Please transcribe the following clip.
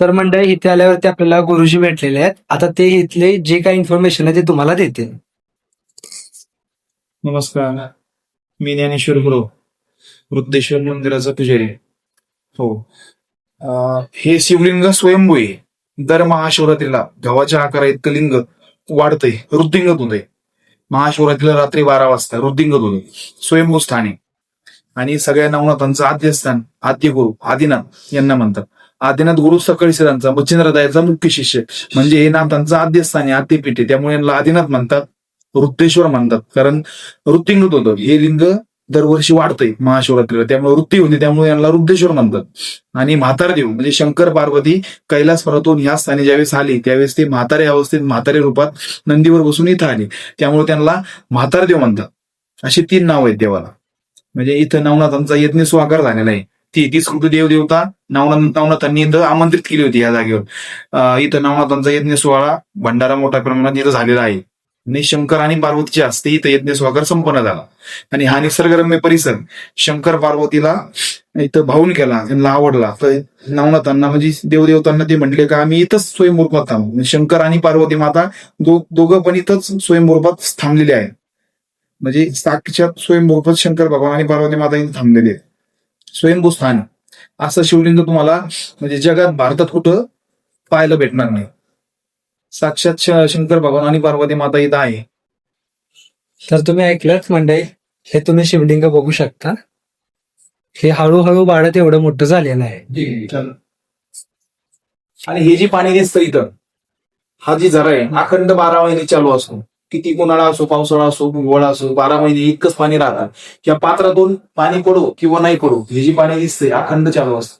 तर मंडळी इथे आल्यावरती आपल्याला गुरुजी भेटलेले आहेत. आता ते इथले जे काही इन्फॉर्मेशन आहे ते तुम्हाला देतील. नमस्कार. मी ज्ञानेश्वर गुरु वृद्धेश्वर मंदिराचा पुजारी. हो. अं, हे शिवलिंग स्वयंभू आहे. दर महाशिवरात्रीला गव्हाच्या आकारा इतकं लिंग वाढतंय. वृद्धिंगत होतंय महाशिवरात्रीला रात्री बारा वाजता वृद्धिंगत होतंय स्वयंभू स्थान आहे. आणि सगळ्या नवनाथांचं आद्यस्थान आद्य गुरु आदिनाथ यांना म्हणतात. आदिनाथ गुरु सकळी सिरांचा मच्छिंद्रदायाचा मुख्य शिष्य. म्हणजे हे नाथांचा आद्यस्थानी आहे आद्यपीठ आहे त्यामुळे यांना आदिनाथ म्हणतात वृद्धेश्वर म्हणतात. कारण वृत्तिंगत होतं. हे लिंग दरवर्षी वाढतंय महाशिवरात्रीला. त्यामुळे वृत्ती होती त्यामुळे यांना वृद्धेश्वर म्हणतात. आणि म्हातारदेव म्हणजे शंकर पार्वती कैलास पर्वतून या स्थानी ज्यावेळेस आली त्यावेळेस ते म्हातारे अवस्थेत म्हातारे रूपात नंदीवर बसून इथं आले. त्यामुळे त्यांना म्हातारदेव म्हणतात. अशी तीन नाव आहेत देवाला. म्हणजे इथं नवनाथांचा यज्ञ स्वाकार झालेला आहे. ती तीच कृती देवदेवता नवनाथ नवनाथांनी इथं आमंत्रित केली होती या जागेवर. इथं नवनाथांचा यज्ञ सोहळा भंडारा मोठ्या प्रमाणात इथं झालेला आहे. आणि शंकर आणि पार्वतीच्या हस्ते इथं यज्ञ स्वाकार संपन्न झाला. आणि हा निसर्गरम्य परिसर शंकर पार्वतीला इथं भाऊन केला त्यांना आवडला. तर नवनाथांना म्हणजे देवदेवतांना ते म्हटले का आम्ही इथंच स्वयंरूपात थांबू. शंकर आणि पार्वती माता दो- दोघं पण इथंच स्वयंरूपात थांबलेले आहे म्हणजे साक्षात स्वयंरूपात शंकर भगवान आणि पार्वती माता इथे थांबलेले आहेत. स्वयंभू स्थान असं शिवलिंग तुम्हाला म्हणजे जगात भारतात कुठं पाहायला भेटणार नाही. साक्षात शंकर भगवान आणि पार्वती माता इथं आहे. तर तुम्ही ऐकलंच मंडळी हे तुम्ही शिवलिंग बघू शकता. हे हळूहळू वाढत एवढं मोठं झालेलं आहे. आणि हे जी पाणी दिसतं इथं हा जी झरा आहे अखंड बारा महिने चालू असतो. किती उन्हाळा असो पावसाळा असो हिवाळा असो बारा महिने इतकंच पाणी राहतात. या पात्रातून पाणी पडो किंवा नाही पडो हे जी पाणी दिसते अखंड चालू असतं